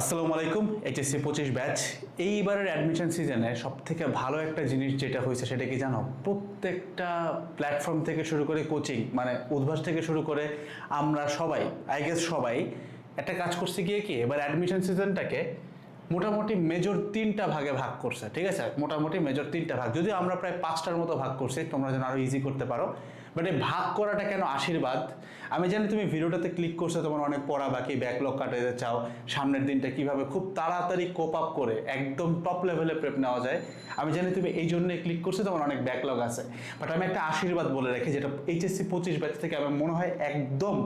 আসসালামু আলাইকুম, এইচএসসি পঁচিশ ব্যাচ। এইবারের অ্যাডমিশন সিজনে সব থেকে ভালো একটা জিনিস যেটা হয়েছে সেটা কি জানো? প্রত্যেকটা প্ল্যাটফর্ম থেকে শুরু করে কোচিং মানে উদ্ভাস থেকে শুরু করে আমরা সবাই আই গেস সবাই, একটা কাজ করছে গিয়ে কি, এবার অ্যাডমিশন সিজনটাকে মোটামুটি মেজর তিনটা ভাগে ভাগ করছে, ঠিক আছে? মোটামুটি মেজর তিনটা ভাগ। যদিও আমরা প্রায় পাঁচটার মতো ভাগ করছি, তোমরা যেন আরও ইজি করতে পারো। বাট এই ভাগ করাটা কেন আশীর্বাদ? আমি জানি তুমি ভিডিওটাতে ক্লিক করছ, তোমার অনেক পড়া বাকি ব্যাকলগ কাটাতে চাও, সামনের দিনটা কীভাবে খুব তাড়াতাড়ি কোপ আপ করে একদম টপ লেভেলে প্রেপ নেওয়া যায়। আমি জানি তুমি এই জন্যই ক্লিক করছ, তোমার অনেক ব্যাকলগ আছে। বাট আমি একটা আশীর্বাদ বলে রাখি, যেটা এইচএসসি পঁচিশ ব্যাচ থেকে আমার মনে হয় একদম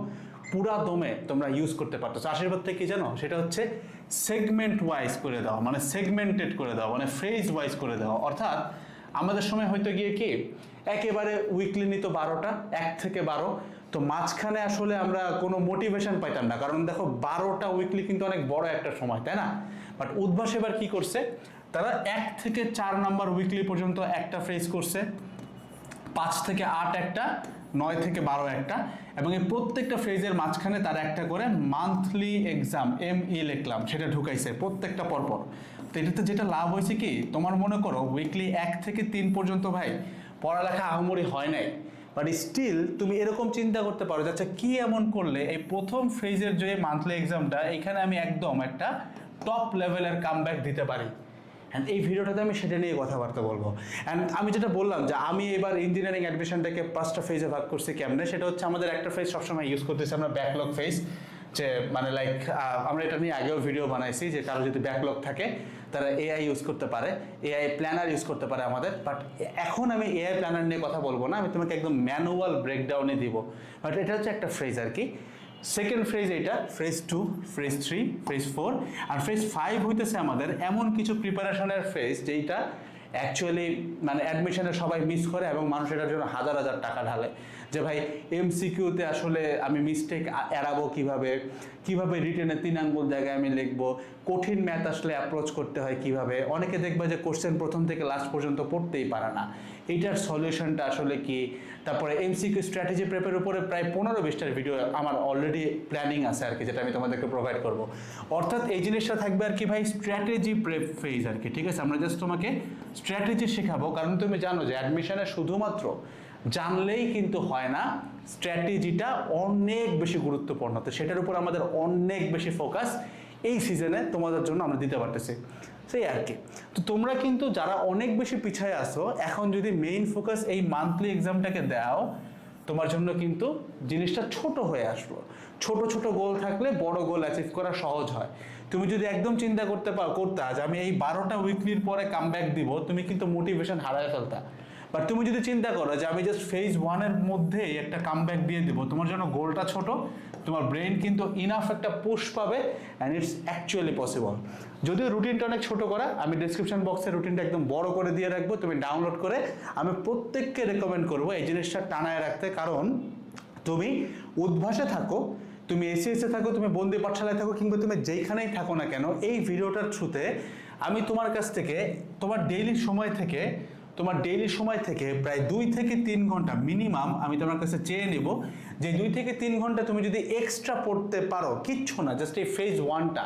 পুরা দমে তোমরা ইউজ করতে পারতো আশীর্বাদ থেকে কি জানো? সেটা হচ্ছে সেগমেন্ট ওয়াইজ করে দেওয়া মানে সেগমেন্টেড করে দেওয়া মানে ফ্রেজ ওয়াইজ করে দেওয়া অর্থাৎ আমাদের সময় হয়তো গিয়ে কি? একেবারে উইকলি নিত বারোটা, এক থেকে বারো। তো মাঝখানে আসলে আমরা কোনো মোটিভেশন পাইতাম না। কারণ দেখো, বারোটা উইকলি কিন্তু অনেক বড় একটা সময়, তাই না? বাট উদ্ভাস এবার কি করছে? তারা এক থেকে চার নাম্বার উইকলি পর্যন্ত একটা ফ্রেজ করছে। পাঁচ থেকে আট একটা, নয় থেকে বারো একটা। এবং এই প্রত্যেকটা ফ্রেজের মাঝখানে তার একটা করে মান্থলি এক্সাম এম ই লিখলাম, সেটা ঢুকাইছে প্রত্যেকটা পরপর। তো এটাতে যেটা লাভ হয়েছে কি, তোমার মনে করো উইকলি এক থেকে তিন পর্যন্ত ভাই পড়ালেখা আহামরি হয় নাই। বাট স্টিল তুমি এরকম চিন্তা করতে পারো যে আচ্ছা কী এমন করলে এই প্রথম ফেজের যে মান্থলি এক্সামটা এখানে আমি একদম একটা টপ লেভেলের কামব্যাক দিতে পারি। অ্যান্ড এই ভিডিওটাতে আমি সেটা নিয়ে কথাবার্তা বলব। অ্যান্ড আমি যেটা বললাম যে, আমি এবার ইঞ্জিনিয়ারিং অ্যাডমিশনটাকে পাঁচটা ফেজে ভাগ করছি কেমনে, সেটা হচ্ছে আমাদের একটা ফেজ সবসময় ইউজ করতেছি আমরা ব্যাকলগ ফেজ যে মানে লাইক আমরা এটা নিয়ে আগেও ভিডিও বানাইছি যে কারও যদি ব্যাকলগ থাকে, তারা এআই ইউজ করতে পারে এআই প্ল্যানার ইউজ করতে পারে আমাদের বাট এখন আমি এআই প্ল্যানার নিয়ে কথা বলব না, আমি তোমাকে একদম ম্যানুয়াল ব্রেকডাউনে দিব। বাট এটা হচ্ছে একটা ফ্রেজ আর কি। সেকেন্ড ফ্রেজ এটা phrase two phrase three phrase four আর ফ্রেজ ফাইভ হইতেছে আমাদের এমন কিছু প্রিপারেশনের ফ্রেজ যেইটা অ্যাকচুয়ালি মানে অ্যাডমিশনে সবাই মিস করে এবং মানুষ এটার জন্য হাজার হাজার টাকা ঢালে। যে ভাই এমসিকিউতে আসলে আমি মিস্টেক এড়াবো কীভাবে? কীভাবে রিটেনে তিন আঙ্গুল জায়গায় আমি লিখব? কঠিন ম্যাথ আসলে অ্যাপ্রোচ করতে হয় কীভাবে? অনেকে দেখবে যে কোশ্চেন প্রথম থেকে লাস্ট পর্যন্ত পড়তেই পারে না। এইটার সলিউশনটা আসলে কি? তারপরে এমসিকিউ স্ট্র্যাটেজি প্রেপের উপরে প্রায় পনেরো বিশটার ভিডিও আমার অলরেডি প্ল্যানিং আছে আর কি, যেটা আমি তোমাদেরকে প্রোভাইড করব। অর্থাৎ এই জিনিসটা থাকবে আর কি ভাই স্ট্র্যাটেজি প্রেপ ফেজ আর কি, ঠিক আছে? আমরা জাস্ট তোমাকে স্ট্র্যাটেজি শেখাবো, কারণ তুমি জানো যে অ্যাডমিশনে শুধুমাত্র জানলেই কিন্তু হয় না স্ট্র্যাটেজিটা অনেক বেশি গুরুত্বপূর্ণ। তো সেটার উপর আমাদের অনেক বেশি ফোকাস এই সিজনে তোমাদের জন্য আমরা দিতে পারতেছি। সেই আর কি। তো তোমরা কিন্তু যারা অনেক বেশি পিছায় আসো এখন যদি মেইন ফোকাস এই মান্থলি এক্সামটাকে দাও, তোমার জন্য কিন্তু জিনিসটা ছোট হয়ে আসলো। ছোট ছোট গোল থাকলে বড় গোল অ্যাচিভ করা সহজ হয়। তুমি যদি একদম চিন্তা করতে পারো, করতে আজ আমি এই বারোটা উইকলির পরে কাম ব্যাক দিব, তুমি কিন্তু মোটিভেশন হারায় ফেলতা। বাট তুমি যদি চিন্তা করো যে আমি জাস্ট ফেজ ওয়ানের মধ্যেই একটা কামব্যাক দিয়ে দেবো, তোমার জন্য গোলটা ছোট, তোমার ব্রেন কিন্তু ইনাফ একটা পুশ পাবে অ্যান্ড ইটস অ্যাকচুয়ালি পসিবল যদিও রুটিনটা অনেক ছোট করা, আমি ডিসক্রিপশন বক্সে রুটিনটা একদম বড় করে দিয়ে রাখব, তুমি ডাউনলোড করে আমি প্রত্যেককে রেকমেন্ড করব এই জিনিসটা টানায় রাখতে। কারণ তুমি উদ্ভাসে থাকো, তুমি এসিএসে থাকো, তুমি বন্দি পাঠশালায় থাকো, কিংবা তুমি যেইখানেই থাকো না কেন, এই ভিডিওটার থ্রুতে আমি তোমার কাছ থেকে, তোমার ডেইলি সময় থেকে তোমার ডেইলি সময় থেকে প্রায় দুই থেকে তিন ঘণ্টা মিনিমাম আমি তোমার কাছে চেয়ে নেব যে দুই থেকে তিন ঘণ্টা তুমি যদি এক্সট্রা পড়তে পারো, কিচ্ছু না জাস্ট এই ফেজ ওয়ানটা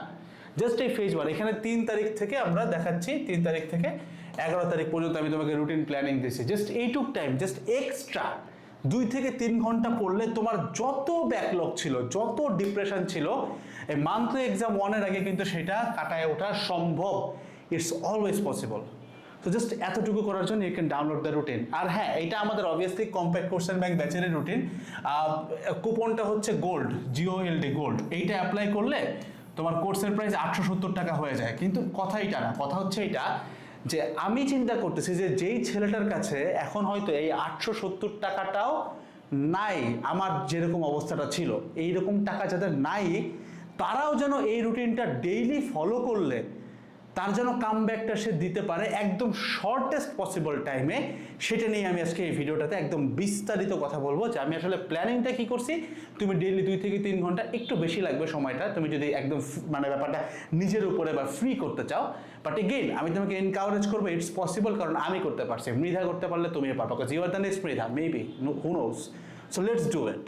জাস্ট এই ফেজ ওয়ান এখানে তিন তারিখ থেকে আমরা দেখাচ্ছি, তিন তারিখ থেকে এগারো তারিখ পর্যন্ত আমি তোমাকে রুটিন প্ল্যানিং দিচ্ছি জাস্ট এইটুক টাইম জাস্ট এক্সট্রা দুই থেকে তিন ঘণ্টা পড়লে তোমার যত ব্যাকলগ ছিল, যত ডিপ্রেশন ছিল, এই মান্থলি এক্সাম ওয়ানের আগে কিন্তু সেটা কাটায় ওঠা সম্ভব। ইটস অলওয়েজ পসিবল তো জাস্ট এতটুকু করার জন্য you can download the routine আর হ্যাঁ এটা আমাদের অবভিয়াসলি কম্প্যাক্ট কোর্সেন ব্যাংক ব্যাচের রুটিন কুপনটা হচ্ছে gold G O L D gold এইটা অ্যাপ্লাই করলে তোমার কোর্সের প্রাইস আটশো সত্তর টাকা হয়ে যায়। কিন্তু কথা এটা না, কথা হচ্ছে এটা যে আমি চিন্তা করতেছি যে যেই ছেলেটার কাছে এখন হয়তো এই আটশো সত্তর টাকাটাও নাই, আমার যেরকম অবস্থাটা ছিল এই রকম টাকা যাদের নাই, তারাও যেন এই রুটিনটা ডেইলি ফলো করলে তার যেন কামব্যাকটা সে দিতে পারে একদম শর্টেস্ট পসিবল টাইমে সেটা নিয়ে আমি আজকে এই ভিডিওটাতে একদম বিস্তারিত কথা বলব যে আমি আসলে প্ল্যানিংটা কি করছি, তুমি ডেইলি দুই থেকে তিন ঘণ্টা একটু বেশি লাগবে সময়টা, তুমি যদি একদম মানে ব্যাপারটা নিজের উপরে বা ফ্রি করতে চাও বাট এগেইন আমি তোমাকে এনকাউরেজ করব ইটস পসিবল কারণ আমি করতে পারছি, মৃধা করতে পারলে তুমি পারব because you are the next Mridha maybe who knows so let's do it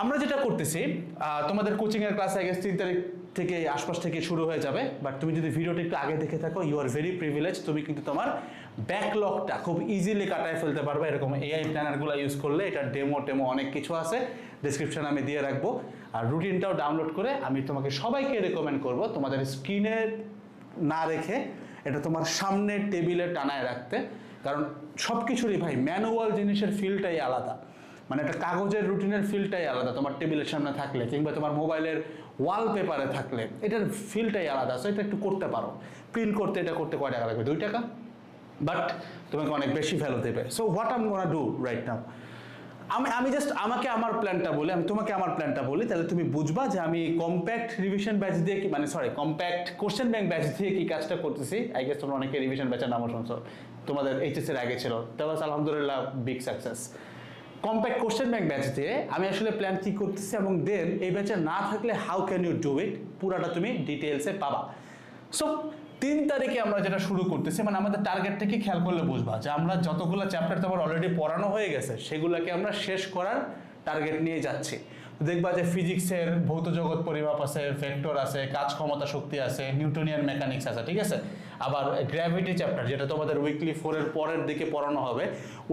আমরা যেটা করতেছি তোমাদের কোচিংয়ের ক্লাস আগে তিন তারিখ থেকে, আশপাশ থেকে শুরু হয়ে যাবে। বাট তুমি যদি ভিডিওটা একটু আগে দেখে থাকো ইউ আর ভেরি প্রিভিলেজ তুমি কিন্তু তোমার ব্যাকলগটা খুব ইজিলি কাটায় ফেলতে পারবে। এরকম এআই প্ল্যানারগুলো ইউজ করলে এটার ডেমো টেমো অনেক কিছু আছে। ডিসক্রিপশন আমি দিয়ে রাখব। আর রুটিনটাও ডাউনলোড করে আমি তোমাকে সবাইকে রেকমেন্ড করব তোমাদের স্ক্রিনে না রেখে এটা তোমার সামনের টেবিলে টানায় রাখতে। কারণ সব কিছুরই ভাই ম্যানুয়াল জিনিসের ফিলটাই আলাদা। মানে একটা কাগজের রুটিনের ফিলটাই আলাদা, তোমার টেবিলের সামনে থাকলে কিংবা তোমার মোবাইলের ওয়ালপেপারে থাকলে, এটার ফিলটাই আলাদা। সো এটা একটু করতে পারো। প্রিন্ট করতে, এটা করতে কয় টাকা লাগবে? দুই টাকা? বাট তোমাকে অনেক বেশি ভ্যালু দেবে। So what am gonna do right now আমি আমি জাস্ট আমাকে আমার প্ল্যানটা বলি, আমি তোমাকে আমার প্ল্যানটা বলি, তাহলে তুমি বুঝবা যে আমি কম্প্যাক্ট রিভিশন ব্যাচ দিয়ে কি মানে sorry compact question bank batch দিয়ে কি কাজটা করতেছি। আই গেস তোমরা অনেকে রিভিশন ব্যাচের নামও শুনছো। তোমাদের এইচএস এর আগে ছিল। তাহলে আলহামদুলিল্লাহ big success compact question bank batch দিয়ে আমি আসলে প্ল্যান কি করতেছি এবং দেন এই ব্যাচে না থাকলে how can you do it পুরাটা তুমি ডিটেলসে পাবা। সো তিন তারিখে আমরা যেটা শুরু করতেছি মানে আমাদের টার্গেটটাকে খেয়াল করলে বুঝবা? যে আমরা যতগুলো চ্যাপ্টার তোমার অলরেডি পড়ানো হয়ে গেছে, সেগুলোকে আমরা শেষ করার টার্গেট নিয়ে যাচ্ছি। দেখবা যে ফিজিক্সের ভৌত জগৎ পরিমাপ আছে ভেক্টর আছে, কাজ ক্ষমতা শক্তি আছে নিউটনিয়ান মেকানিক্স আছে, ঠিক আছে? আবার গ্র্যাভিটি চ্যাপ্টার যেটা তোমাদের উইকলি ফোরের পরের দিকে পড়ানো হবে,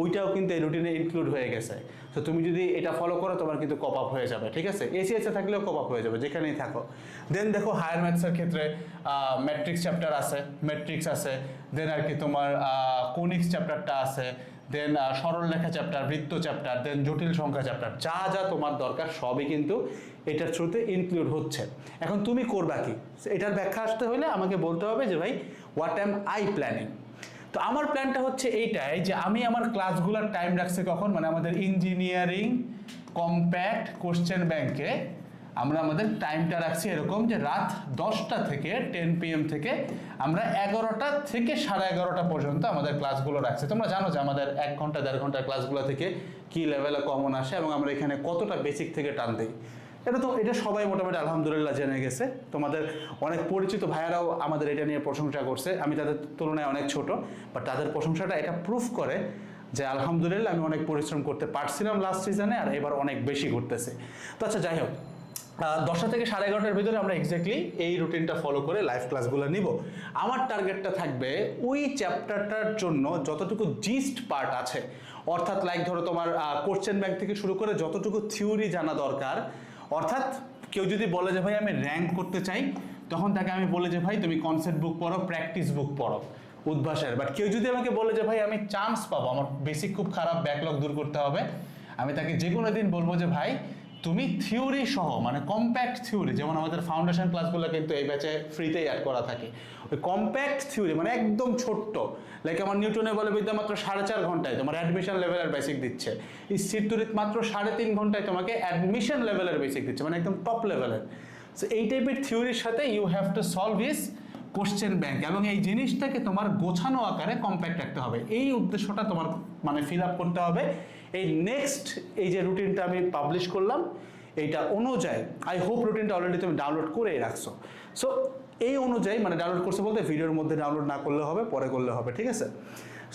ওইটাও কিন্তু এই রুটিনে ইনক্লুড হয়ে গেছে। তো তুমি যদি এটা ফলো করো, তোমার কিন্তু কপ আপ হয়ে যাবে, ঠিক আছে? এসিএসে থাকলেও কপ আপ হয়ে যাবে, যেখানেই থাকো। দেন দেখো হায়ার ম্যাথসের ক্ষেত্রে ম্যাট্রিক্স চ্যাপ্টার আছে ম্যাট্রিক্স আছে। দেন আর কি তোমার কোনিক্স চ্যাপ্টারটা আছে। দেন সরল লেখা চ্যাপ্টার বৃত্ত চ্যাপ্টার দেন জটিল সংখ্যা চ্যাপ্টার যা যা তোমার দরকার সবই কিন্তু এটার থ্রুতে ইনক্লুড হচ্ছে। এখন তুমি করবা কি? এটার ব্যাখ্যা আসতে হলে আমাকে বলতে হবে যে, ভাই হোয়াট অ্যাম আই প্ল্যানিং তো আমার প্ল্যানটা হচ্ছে এইটাই যে, আমি আমার ক্লাসগুলোর টাইম রাখছি কখন? মানে আমাদের ইঞ্জিনিয়ারিং কম্প্যাক্ট কোশ্চেন ব্যাংকে আমরা আমাদের টাইমটা রাখছি এরকম যে রাত দশটা থেকে টেন পিএম থেকে আমরা এগারোটা থেকে সাড়ে এগারোটা পর্যন্ত আমাদের ক্লাসগুলো রাখছি। তোমরা জানো যে আমাদের এক ঘণ্টা, দেড় ঘণ্টার ক্লাসগুলো থেকে কি লেভেলে কমন আসে এবং আমরা এখানে কতটা বেসিক থেকে টান দিই। এটা তো, এটা সবাই মোটামুটি আলহামদুলিল্লাহ জেনে গেছে। তোমাদের অনেক পরিচিত ভাইয়ারাও আমাদের এটা নিয়ে প্রশংসা করছে। আমি তাদের তুলনায় অনেক ছোট বাট তাদের প্রশংসাটা এটা প্রুফ করে যে আলহামদুলিল্লাহ আমি অনেক পরিশ্রম করতে পারছিলাম লাস্ট সিজনে আর এবার অনেক বেশি করতেছে তো আচ্ছা যাই হোক। দশটা থেকে সাড়ে এগারোটার ভিতরে আমরা এক্স্যাক্টলি এই রুটিনটা ফলো করে লাইভ ক্লাসগুলো নিব। আমার টার্গেটটা থাকবে ওই চ্যাপ্টারটার জন্য যতটুকু জিস্ট পার্ট আছে। অর্থাৎ লাইক ধরো তোমার কোশ্চেন ব্যাংক থেকে শুরু করে যতটুকু থিওরি জানা দরকার, অর্থাৎ কেউ যদি বলে যে, ভাই, আমি র্যাঙ্ক করতে চাই, তখন তাকে আমি বলে যে, ভাই, তুমি কনসেপ্ট বুক পড়ো প্র্যাকটিস বুক পড়ো। উদ্ভাসের বাট কেউ যদি আমাকে বলে যে, ভাই, আমি চান্স পাবো, আমার বেসিক খুব খারাপ ব্যাকলগ দূর করতে হবে, আমি তাকে যে কোনো দিন বলব যে, ভাই তুমি থিওরি সহ মানে কম্প্যাক্ট থিওরি যেমন আমাদের ফাউন্ডেশন ক্লাসগুলো কিন্তু এই ব্যাচে ফ্রিতেই অ্যাড করা থাকে। ওই কম্প্যাক্ট থিওরি মানে একদম ছোট্ট লাইক আমার নিউটনে বলে বিদ্যা মাত্র সাড়ে চার ঘন্টায় তোমার অ্যাডমিশন লেভেলের বেসিক দিচ্ছে। স্থিরতরিত মাত্র সাড়ে তিন ঘন্টায় তোমাকে অ্যাডমিশন লেভেলের বেসিক দিচ্ছে মানে একদম টপ লেভেলের সো এই টাইপের থিওরির সাথে you have to solve this question bank এবং এই জিনিসটাকে তোমার গোছানো আকারে কম্প্যাক্ট রাখতে হবে। এই উদ্দেশ্যটা তোমার মানে ফিল আপ করতে হবে। এই নেক্সট এই যে রুটিনটা আমি পাবলিশ করলাম, এইটা অনুযায়ী আই হোপ রুটিনটা অলরেডি তুমি ডাউনলোড করে রাখছো। সো এই অনুযায়ী মানে ডাউনলোড করছে বলতে ভিডিওর মধ্যে ডাউনলোড না করলে হবে, পরে করলে হবে, ঠিক আছে?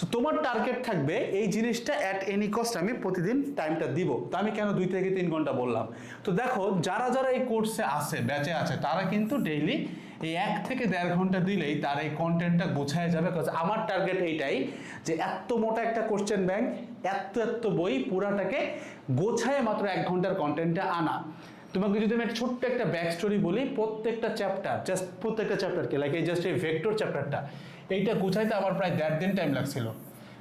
সো তোমার টার্গেট থাকবে এই জিনিসটা অ্যাট এনি কস্ট আমি প্রতিদিন টাইমটা দিব। তো আমি কেন দুই থেকে তিন ঘণ্টা বললাম? তো দেখো, যারা যারা এই কোর্সে আছে ব্যাচে আছে, তারা কিন্তু ডেইলি এই এক থেকে দেড় ঘণ্টা দিলেই তার এই কন্টেন্টটা গোছায় যাবে। কারণ আমার টার্গেট এইটাই যে এত মোটা একটা কোশ্চেন ব্যাংক এত এত বই পুরাটাকে গোছায় মাত্র এক ঘণ্টার কন্টেন্টটা আনা। তোমাকে যদি আমি ছোট্ট একটা ব্যাক স্টোরি বলি, প্রত্যেকটা চ্যাপ্টার জাস্ট প্রত্যেকটা চ্যাপ্টারকে লাইক এই জাস্ট এই ভেক্টর চ্যাপ্টারটা এইটা গুছাইতে আমার প্রায় দেড় দিন টাইম লাগছিল।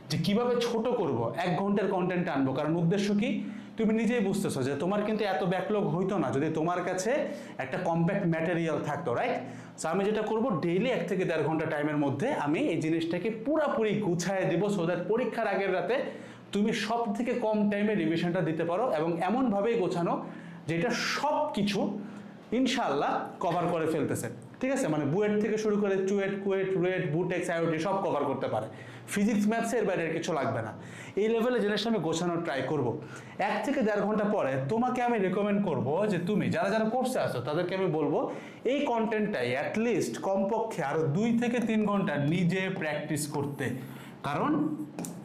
যে কীভাবে ছোট করব? এক ঘণ্টার কন্টেন্ট আনব। কারণ উদ্দেশ্য কি? তুমি নিজেই বুঝতেছো যে তোমার কিন্তু এত ব্যাকলগ হইতো না। যদি তোমার কাছে একটা কম্প্যাক্ট ম্যাটেরিয়াল থাকতো রাইট সো আমি যেটা করব ডেইলি এক থেকে দেড় ঘণ্টা টাইমের মধ্যে আমি এই জিনিসটাকে পুরাপুরি গুছায় দিব সো দ্যাট পরীক্ষার আগের রাতে তুমি সব থেকে কম টাইমে রিভিশনটা দিতে পারো এবং এমনভাবেই গোছানো যেটা সব কিছু ইনশাআল্লাহ কভার করে ফেলতেছে। ঠিক আছে? মানে বুয়েট থেকে শুরু করে CUET, KUET, RUET BUTEX I O T সব কভার করতে পারে। ফিজিক্স ম্যাথসের বাইরে কিছু লাগবে না। এই লেভেলে জিনিসটা আমি গোছানোর ট্রাই করব। এক থেকে দেড় ঘণ্টা পরে তোমাকে আমি রেকমেন্ড করব যে তুমি, যারা যারা কোর্সে আছো, তাদেরকে আমি বলব, এই কন্টেন্টটাই অ্যাটলিস্ট কমপক্ষে আরও দুই থেকে তিন ঘণ্টা নিজে প্র্যাকটিস করতে। কারণ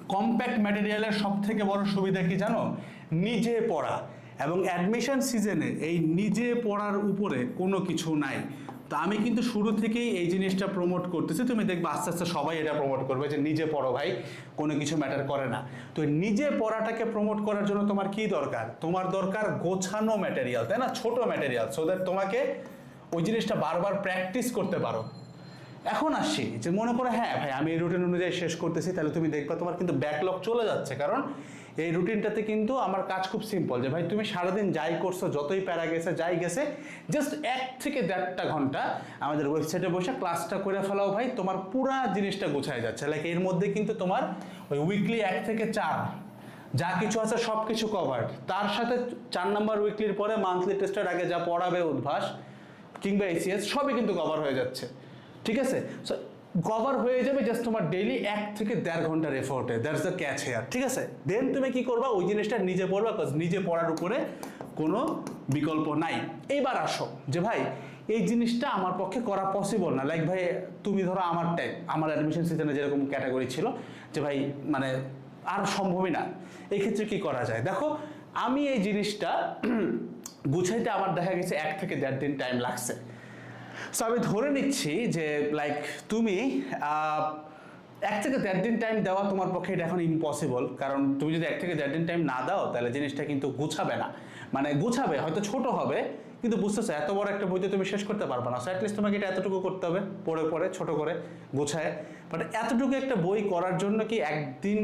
কম্প্যাক্ট ম্যাটেরিয়ালের সব থেকে বড় সুবিধা কি জানো? নিজে পড়া। এবং অ্যাডমিশন সিজনে এই নিজে পড়ার উপরে কোনো কিছু নাই। তো আমি কিন্তু শুরু থেকেই এই জিনিসটা প্রমোট করতেছি। তুমি দেখবে আস্তে আস্তে সবাই এটা প্রমোট করবে যে নিজে পড়ো ভাই, কোনো কিছু ম্যাটার করে না। তো নিজে পড়াটাকে প্রমোট করার জন্য তোমার কি দরকার? তোমার দরকার গোছানো ম্যাটেরিয়াল তাই না? ছোট ম্যাটেরিয়াল সো দ্যাট তোমাকে ওই জিনিসটা বারবার প্র্যাকটিস করতে পারো। এখন আসছি যে মনে করো হ্যাঁ ভাই, আমি এই রুটিন অনুযায়ী শেষ করতেছি, তাহলে তুমি দেখবা তোমার কিন্তু ব্যাকলগ চলে যাচ্ছে। কারণ এই রুটিনটাতে কিন্তু আমার কাজ খুব সিম্পল যে, ভাই, তুমি সারাদিন যাই করছ, যতই প্যারা গেছে, যাই গেছে জাস্ট এক থেকে দেড়টা ঘণ্টা আমাদের ওয়েবসাইটে বসে ক্লাসটা করে ফেলাও, ভাই, তোমার পুরা জিনিসটা গোছায় যাচ্ছে। লাইক এর মধ্যে কিন্তু তোমার ওই উইকলি এক থেকে চার, যা কিছু আছে সব কিছু কভার্ড তার সাথে চার নাম্বার উইকলির পরে মান্থলি টেস্টের আগে যা পড়াবে উদ্ভাস কিংবা এসিএস সবই কিন্তু কভার হয়ে যাচ্ছে। ঠিক আছে? সো কভার হয়ে যাবে জাস্ট তোমার ডেইলি এক থেকে দেড় ঘণ্টার এফোর্টে দ্যাটস দ্য ক্যাচ হেয়ার ঠিক আছে? দেন তুমি কি করবা? ওই জিনিসটা নিজে পড়বা বিকজ নিজে পড়ার উপরে কোনো বিকল্প নাই। এইবার আসো যে ভাই, এই জিনিসটা আমার পক্ষে করা পসিবল না। লাইক ভাই, তুমি ধরো আমার টাইপ আমার অ্যাডমিশন সিজনে যেরকম ক্যাটাগরি ছিল, যে ভাই মানে আর সম্ভবই না। এই ক্ষেত্রে কি করা যায়? দেখো, আমি এই জিনিসটা গুছাইতে আমার দেখা গেছে এক থেকে দেড় দিন টাইম লাগছে। সো আমি ধরে নিচ্ছি যে লাইক তুমি এক থেকে দেড় দিন টাইম দেওয়া তোমার পক্ষে এটা এখন ইম্পসিবল কারণ তুমি যদি এক থেকে দেড় দিন টাইম না দাও, তাহলে জিনিসটা কিন্তু গুছাবে না। মানে গুছাবে, হয়তো ছোট হবে, কিন্তু বুঝতেছো, এত বড় একটা বইতে তুমি শেষ করতে পারবে না। সো অ্যাটলিস্ট তোমাকে এটা এতটুকু করতে হবে, পড়ে পড়ে, ছোট করে গুছায়। বাট এতটুকু একটা বই করার জন্য কি একদিন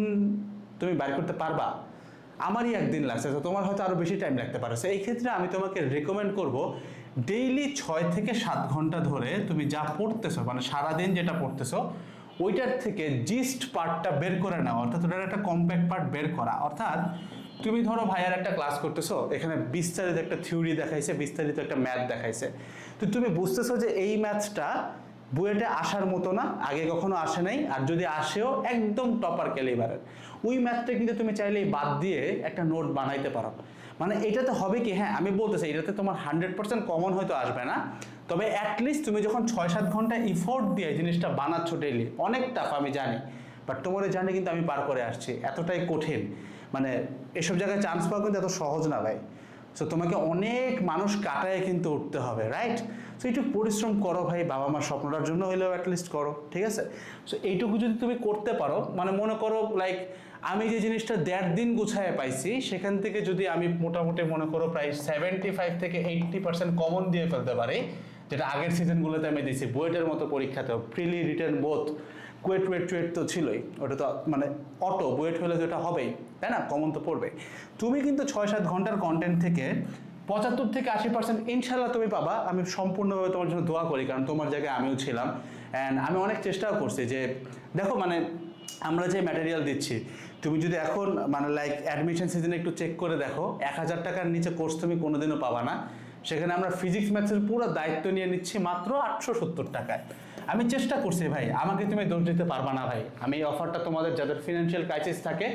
তুমি বাইর করতে পারবা? আমারই একদিন লাগছে, তো তোমার হয়তো আরও বেশি টাইম লাগতে পারে। সো এই ক্ষেত্রে আমি তোমাকে রেকমেন্ড করব ডেইলি ছয় থেকে সাত ঘণ্টা ধরে তুমি যা পড়তেছো মানে সারাদিন যেটা পড়তেছো, ওইটার থেকে জিস্ট পার্টটা বের করে নেওয়া অর্থাৎ ওটার একটা কম্প্যাক্ট পার্ট বের করা। অর্থাৎ তুমি ধরো ভাইয়ার একটা ক্লাস করতেছো, এখানে বিস্তারিত একটা থিওরি দেখাইছে, বিস্তারিত একটা ম্যাথ দেখাইছে। তো তুমি বুঝতেছো যে এই ম্যাথটা বুয়েটে আসার মতো না, আগে কখনো আসে নাই, আর যদি আসেও একদম টপার ক্যালিবারের ওই ম্যাথটা কিন্তু তুমি চাইলেই বাদ দিয়ে একটা নোট বানাইতে পারো। মানে এটাতে হবে কি? হ্যাঁ আমি বলতেছি এটাতে তোমার হান্ড্রেড পার্সেন্ট কমন হয়তো আসবে না। তবে অ্যাটলিস্ট তুমি যখন ছয় সাত ঘণ্টা ইফোর্ট দিয়ে জিনিসটা বানাচ্ছ ডেইলি অনেক টাফ আমি জানি। বাট তোমার জানি কিন্তু আমি পার করে আসছি, এতটাই কঠিন। মানে এসব জায়গায় চান্স পাওয়া কিন্তু এত সহজ না ভাই। সো তোমাকে অনেক মানুষ কাটায় কিন্তু উঠতে হবে রাইট সো একটু পরিশ্রম করো ভাই, বাবা মার স্বপ্নটার জন্য হইলেও অ্যাটলিস্ট করো, ঠিক আছে? সো এইটুকু যদি তুমি করতে পারো মানে মনে করো লাইক আমি যে জিনিসটা দেড় দিন গুছায় পাইছি, সেখান থেকে যদি আমি মোটামুটি মনে করো প্রায় সেভেন্টি ফাইভ থেকে এইট্টি পার্সেন্ট কমন দিয়ে ফেলতে পারি, যেটা আগের সিজনগুলোতে আমি দিয়েছি বুয়েটের মতো পরীক্ষাতেও প্রিলি রিটার্ন বোথ কুয়েট ওয়েট টুয়েট তো ছিলই, ওটা তো মানে অটো, বুয়েট হলে তো এটা হবেই, তাই না? কমন তো পড়বে তুমি কিন্তু ছয় সাত ঘণ্টার কন্টেন্ট থেকে পঁচাত্তর থেকে আশি পার্সেন্ট ইনশাল্লাহ তুমি পাবা। আমি সম্পূর্ণভাবে তোমার জন্য দোয়া করি, কারণ তোমার জায়গায় আমিও ছিলাম। অ্যান্ড আমি অনেক চেষ্টাও করছি যে, দেখো মানে আমরা যে ম্যাটেরিয়াল দিচ্ছি, তুমি যদি এখন মানে লাইক অ্যাডমিশন সিজনে একটু চেক করে দেখো, এক হাজার টাকার নিচে কোর্স তুমি কোনোদিনও পাবা না। সেখানে আমরা ফিজিক্স ম্যাথসের পুরো দায়িত্ব নিয়ে নিচ্ছি মাত্র আটশো সত্তর টাকায়। আমি চেষ্টা করছি ভাই, আমাকে তুমি দোষ দিতে পারবা না ভাই। আমি এই অফারটা তোমাদের, যাদের ফিনান্সিয়াল ক্রাইসিস থাকে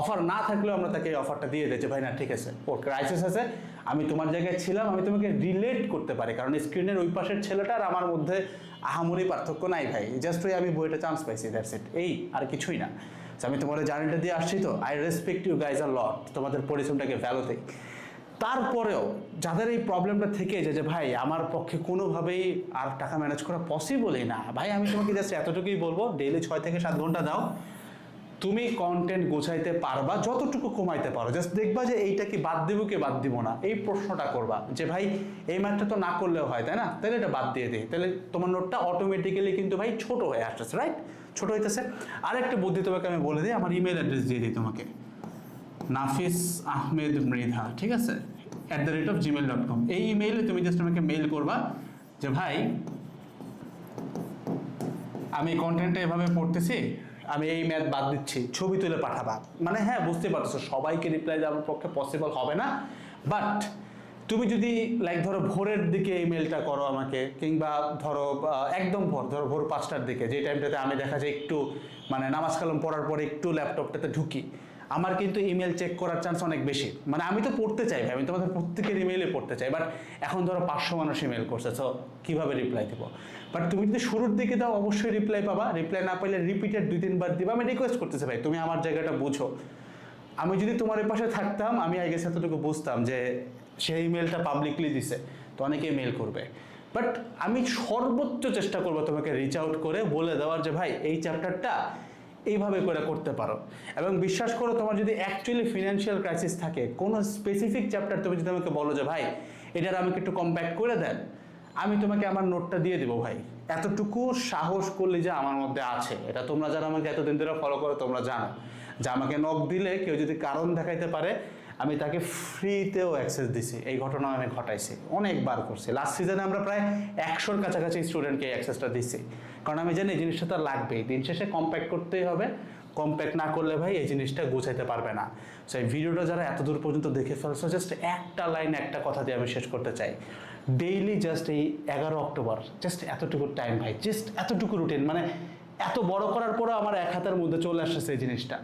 অফার না থাকলেও আমরা তাকে এই অফারটা দিয়ে দিয়েছি। ভাই না, ঠিক আছে, ওর ক্রাইসিস আছে। আমি তোমার জায়গায় ছিলাম, আমি তোমাকে রিলেট করতে পারি। কারণ স্ক্রিনের ওই পাশের ছেলেটা আর আমার মধ্যে আহামরি পার্থক্য নাই ভাই। জাস্ট ওই আমি বইটা চান্স পাইছি দ্যাটস ইট এই আর কিছুই না। আমি তোমাদের জার্নিটা দিয়ে আসছি তো। আই রেসপেক্ট ইউ গাইজ আর লট তোমাদের পরিশ্রমটাকে ভ্যালু দেই। তারপরেও যাদের এই প্রবলেমটা থেকে যে যে, ভাই, আমার পক্ষে কোনোভাবেই আর টাকা ম্যানেজ করা পসিবলই না। ভাই, আমি তোমাকে জাস্ট এতটুকুই বলব ডেইলি ছয় থেকে সাত ঘণ্টা দাও। তুমি কন্টেন্ট গোছাইতে পারবা, যতটুকু কমাইতে পারো। জাস্ট দেখবা যে এইটা কি বাদ দিব কি বাদ দিব না। এই প্রশ্নটা করবা যে, ভাই, এই ম্যাথটা তো না করলেও হয়, তাই না? তাহলে এটা বাদ দিয়ে দিই তাহলে তোমার নোটটা অটোমেটিক্যালি কিন্তু ভাই ছোট হয়ে আসতেছে রাইট ছোট হইতেছে। আরেকটা বুদ্ধি তোমাকে আমি বলে দিই, আমার ইমেল অ্যাড্রেস দিয়ে দিই তোমাকে। নাফিস আহমেদ মৃধা, ঠিক আছে? At the rate of Gmail dot com এই ইমেইলে তুমি জাস্ট আমাকে মেইল করবা যে, ভাই, আমি কন্টেন্টটা এভাবে পড়তেছি আমি এই ম্যাথ বাদ দিচ্ছি, ছবি তুলে পাঠাবা। মানে হ্যাঁ বুঝতে পারছ, সবাইকে রিপ্লাই দেওয়ার পক্ষে পসিবল হবে না। বাট তুমি যদি লাইক ধরো ভোরের দিকে ইমেলটা করো আমাকে, কিংবা ধরো একদম ভোর, ধরো ভোর পাঁচটার দিকে যে টাইমটাতে আমি দেখা যায় একটু মানে নামাজ কালাম পড়ার পরে একটু ল্যাপটপটাতে ঢুকি, আমার কিন্তু ইমেল চেক করার চান্স অনেক বেশি। মানে আমি তো পড়তে চাই আমি তোমাদের প্রত্যেকের ইমেলে পড়তে চাই। বাট এখন ধরো পাঁচশো মানুষ ইমেল করছে সো কীভাবে রিপ্লাই দেবো? বাট তুমি যদি শুরুর দিকে দাও, অবশ্যই রিপ্লাই পাবা। রিপ্লাই না পাইলে রিপিটেড দুই, তিনবার দিবা। আমি রিকোয়েস্ট করতেছি ভাই, তুমি আমার জায়গাটা বুঝো। আমি যদি তোমার পাশে থাকতাম, আমি আগে এতটুকু বুঝতাম যে সেই মেলটা পাবলিকলি দিছে। তো অনেকেই মেল করবে। বাট আমি সর্বোচ্চ চেষ্টা করব তোমাকে রিচ আউট করে বলে দেওয়ার যে, ভাই, এই চ্যাপ্টারটা এইভাবে করে করতে পারো। এবং বিশ্বাস করো, তোমার যদি অ্যাকচুয়ালি ফিনান্সিয়াল ক্রাইসিস থাকে, কোনো স্পেসিফিক চ্যাপ্টার তুমি যদি আমাকে বলো যে, ভাই, এটার আমাকে একটু কম্প্যাক্ট করে দেন। আমি তোমাকে আমার নোটটা দিয়ে দেবো ভাই। এতটুকু সাহস করলে যে আমার মধ্যে আছে। এটা তোমরা যারা আমাকে এতদিন ধরে ফলো করো, তোমরা জানো। যে আমাকে নখ দিলে কেউ যদি কারণ দেখাইতে পারে, আমি তাকে ফ্রিতেও অ্যাক্সেস দিছি। এই ঘটনা আমি ঘটাইছি। অনেকবার করছি। লাস্ট সিজনে আমরা প্রায় একশোর কাছাকাছি স্টুডেন্টকে এই অ্যাক্সেসটা দিছি। কারণ আমি জানি এই জিনিসটা তো লাগবেই। দিন শেষে কম্প্যাক্ট করতেই হবে। কম্প্যাক্ট না করলে ভাই এই জিনিসটা গুছাইতে পারবে না। সো এই ভিডিওটা যারা এত দূর পর্যন্ত দেখে ফেলছো জাস্ট একটা লাইন একটা কথা দিয়ে আমি শেষ করতে চাই। ডেইলি জাস্ট এই এগারো অক্টোবর জাস্ট এতটুকু টাইম ভাই জাস্ট এতটুকু রুটিন মানে এত বড় করার পরও আমার এক হাতের মধ্যে চলে আসছে এই জিনিসটা।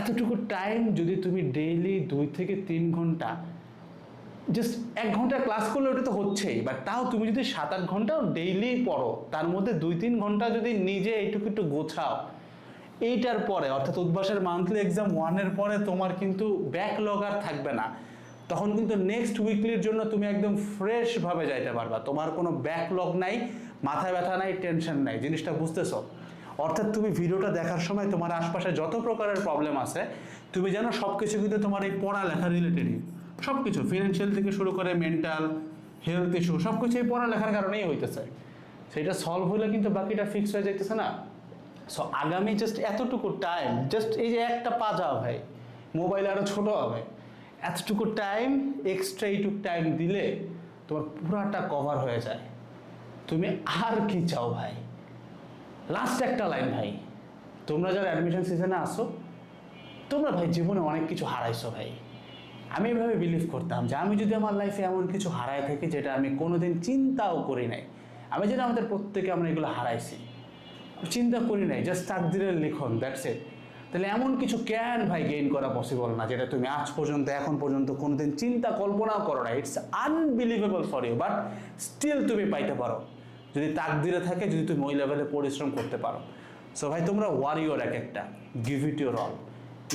এতটুকু টাইম যদি তুমি ডেইলি দুই থেকে তিন ঘণ্টা জাস্ট এক ঘণ্টা ক্লাস করলে ওটা তো হচ্ছেই বাট তাও তুমি যদি সাত আট ঘন্টাও ডেইলি পড়ো, তার মধ্যে দুই তিন ঘণ্টা যদি নিজে এইটুকু একটু গোছাও, এইটার পরে, অর্থাৎ উদ্ভাসের মান্থলি এক্সাম ওয়ানের পরে তোমার কিন্তু ব্যাকলগ আর থাকবে না। তখন কিন্তু নেক্সট উইকলির জন্য তুমি একদম ফ্রেশভাবে যাইতে পারবা। তোমার কোনো ব্যাকলগ নাই, মাথা ব্যথা নাই টেনশন নাই, জিনিসটা বুঝতেছো? অর্থাৎ তুমি ভিডিওটা দেখার সময় তোমার আশপাশে যত প্রকারের প্রবলেম আছে, তুমি জানো সব কিছু কিন্তু তোমার এই পড়ালেখা রিলেটেডই সব কিছু ফিনান্সিয়াল থেকে শুরু করে মেন্টাল হেলথ ইস্যু সব কিছু এই পড়ালেখার কারণেই হইতেছে। সেটা সলভ হলে কিন্তু বাকিটা ফিক্স হয়ে যাইতেছে না। সো আগামী জাস্ট এতটুকু টাইম জাস্ট এই যে একটা পা যাও ভাই মোবাইল আরও ছোট হবে। এতটুকু টাইম এক্সট্রা এইটুকু টাইম দিলে তোমার পুরাটা কভার হয়ে যায়। তুমি আর কি চাও ভাই? লাস্ট একটা লাইন ভাই, তোমরা যারা অ্যাডমিশন সিজনে আসো, তোমরা ভাই জীবনে অনেক কিছু হারাইছো ভাই। আমি এভাবে বিলিভ করতাম যে আমি যদি আমার লাইফে এমন কিছু হারায় থাকি যেটা আমি কোনোদিন চিন্তাও করি নাই। আমি যেন আমাদের প্রত্যেকে আমরা এগুলো হারাইছি। চিন্তা করি নাই জাস্ট তাকদিরের লিখন দ্যাটস ইট তাহলে এমন কিছু ক্যান ভাই গেইন করা পসিবল না, যেটা তুমি আজ পর্যন্ত, এখন পর্যন্ত কোনোদিন চিন্তা কল্পনাও করো না। It's unbelievable for you but still তুমি পাইতে পারো। যদি তাকদিরে থাকে, যদি তুমি ওই লেভেলে পরিশ্রম করতে পারো। সো ভাই, তোমরা ওয়ারিওর এক একটা। গিভ ইট ইউর অল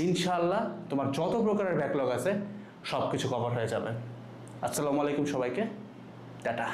ইনশাল্লাহ তোমার যত প্রকারের ব্যাকলগ আছে সব কিছু কভার হয়ে যাবে। আসসালামু আলাইকুম সবাইকে। টাটা।